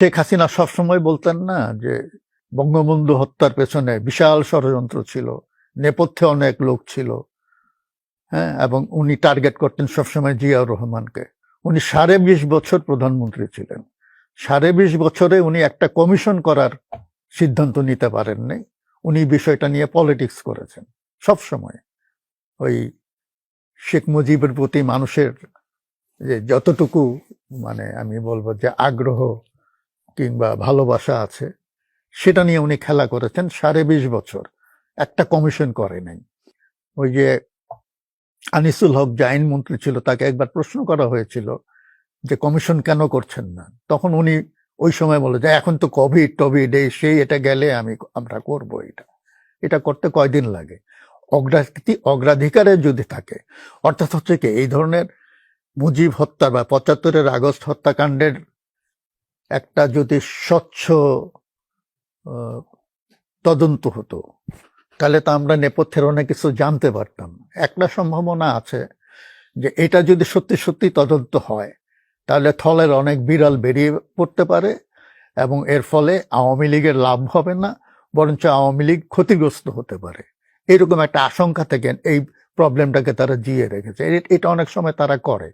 শেখ হাসিনা সবসময় বলতেন না যে, বঙ্গবন্ধু হত্যার পেছনে বিশাল ষড়যন্ত্র ছিল, নেপথ্যে অনেক লোক ছিল। হ্যাঁ এবং উনি টার্গেট করতেন সবসময় জিয়াউর রহমানকে। উনি সাড়ে বিশ বছর প্রধানমন্ত্রী ছিলেন। সাড়ে বিশ বছরে উনি একটা কমিশন করার সিদ্ধান্ত নিতে পারেননি। উনি বিষয়টা নিয়ে পলিটিক্স করেছেন সব সময় ওই শেখ মুজিবের প্রতি মানুষের যে যতটুকু মানে আমি বলব যে আগ্রহ কিংবা ভালোবাসা আছে, সেটা নিয়ে উনি খেলা করেছেন সাড়ে বিশ বছর। একটা কমিশন করে নাই। ওই যে আনিসুল হক যে আইনমন্ত্রী ছিল, তাকে একবার প্রশ্ন করা হয়েছিল যে কমিশন কেন করছেন না? তখন উনি ওই সময় বলে যে, এখন তো কোভিড টভিড এই সেই, এটা গেলে আমি, আমরা করব এটা। এটা করতে কয়দিন লাগে? অগ্রাধি অগ্রাধিকারে যদি থাকে, অর্থাৎ হচ্ছে কি, এই ধরনের মুজিব হত্যা বা পঁচাত্তরের আগস্ট হত্যাকাণ্ডের একটা যদি স্বচ্ছ তদন্ত হতো, তাহলে তো আমরা নেপথ্যের অনেক কিছু জানতে পারতাম। একটা সম্ভাবনা আছে যে এটা যদি সত্যি সত্যি তদন্ত হয়, তাহলে থলের অনেক বিড়াল বেরিয়ে পড়তে পারে এবং এর ফলে আওয়ামী লীগের লাভ হবে না, বরঞ্চ আওয়ামী লীগ ক্ষতিগ্রস্ত হতে পারে। এরকম একটা আশঙ্কা থেকে এই প্রবলেমটাকে তারা জিয়ে রেখেছে। এটা অনেক সময় তারা করে।